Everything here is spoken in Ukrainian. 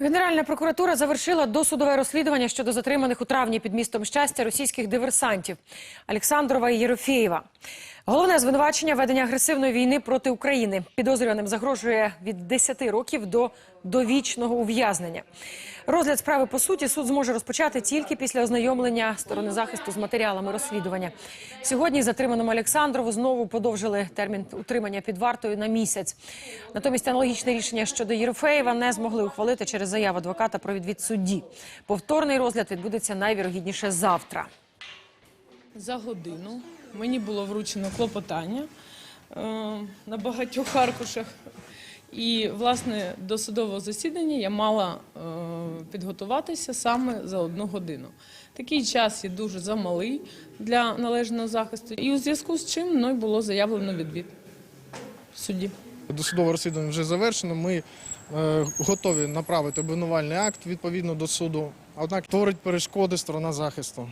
Генеральна прокуратура завершила досудове розслідування щодо затриманих у травні під містом щастя російських диверсантів Олександрова і Єрофєєва. Головне звинувачення ведення агресивної війни проти України. Підозрюваним загрожує від 10 років до довічного ув'язнення. Розгляд справи по суті суд зможе розпочати тільки після ознайомлення сторони захисту з матеріалами розслідування. Сьогодні затриманому Олександрову знову подовжили термін утримання під вартою на місяць. Натомість аналогічне рішення щодо Єрофеєва не змогли ухвалити через заяву адвоката про відвід судді. Повторний розгляд відбудеться найвірогідніше завтра. За годину мені було вручено клопотання е, на багатьох аркушах. І, власне, до судового засідання я мала е, підготуватися саме за одну годину. Такий час є дуже замалий для належного захисту. І у зв'язку з чим мною було заявлено відвід в суді. Досудове розслідування вже завершено. Ми е, готові направити обвинувальний акт відповідно до суду. Однак творить перешкоди сторона захисту.